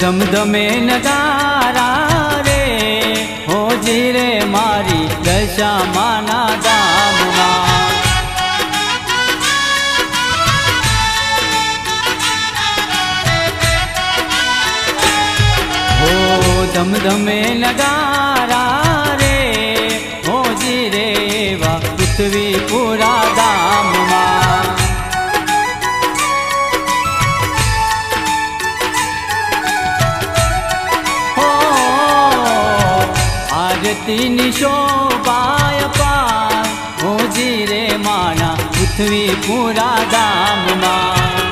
ધમધમે નગારા રે હોજી રે મારી દશા માના દામમાં ધમધમે નગારા આરતીની શોભાય પાર. હોજી રે માણા પૃથ્વી પૂરા ગામમાં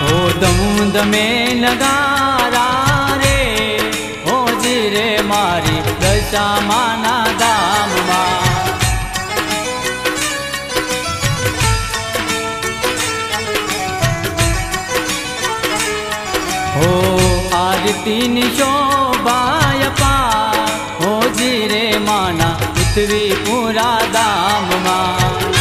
હો દમ દમે નગારા રે હોજી રે મારી દશા આરતીની શોભાય પા હોજી રે માના પૃથ્વી પુરા દામમાં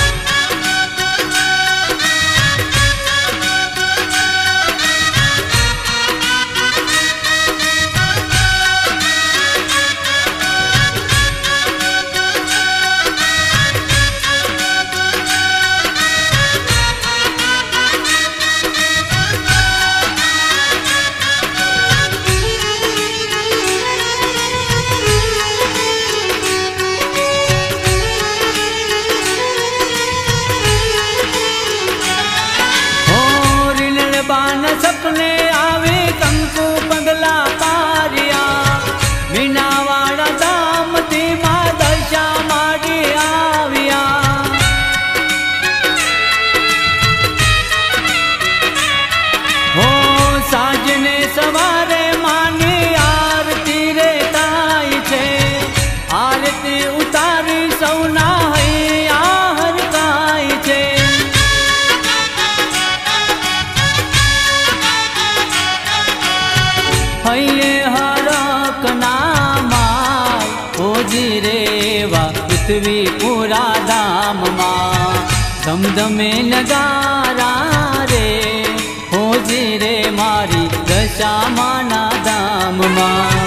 ધમધમે નગારા રે, હોજી રે મારી દશામાના ધામમાં.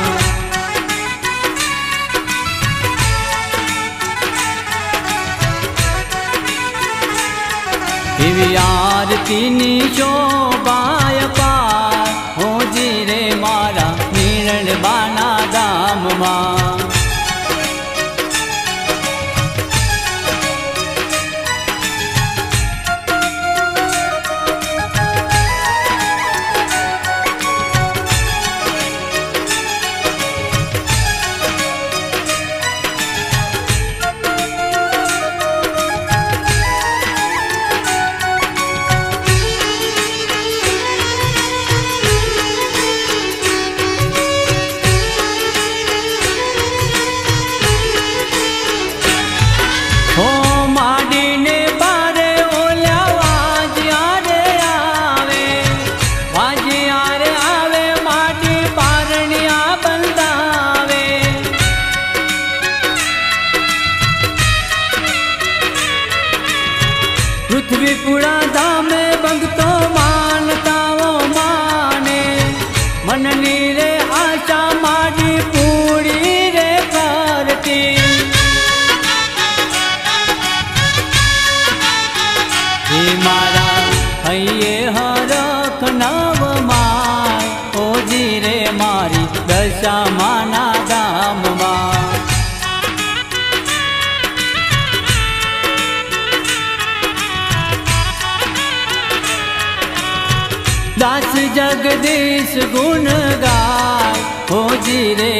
એવી આરતીની શોભાય પાર, હોજી રે મારા નિરણ બાના દામમાં પૃથ્વી પુડા ધામે ભક્તો માનતાઓ માને. મનની રે આશા માડી પૂરી રે કરતી. હે મારા, હૈયે હરખ નવ માય ઓજી રે મારી દશા માના દાસ જગદીશ ગુણ ગાય હોજી રે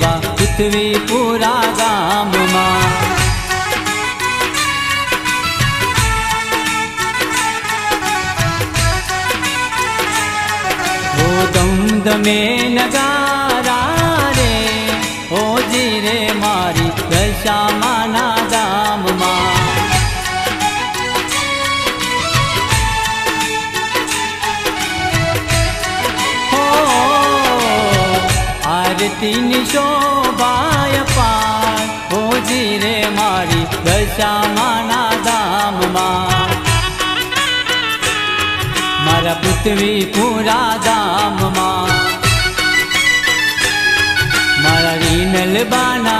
વા પૃથ્વીપુરા ગામમાં ઓ દમદમે નગારા રે હોજી રે મારી દશામાના ધામમાં આરતીની શોભાય પાર ઓજી રે મારી દશામાના ધામમાં મારા પૃથ્વી પૂરા ધામમાં મારા વિનલ બાન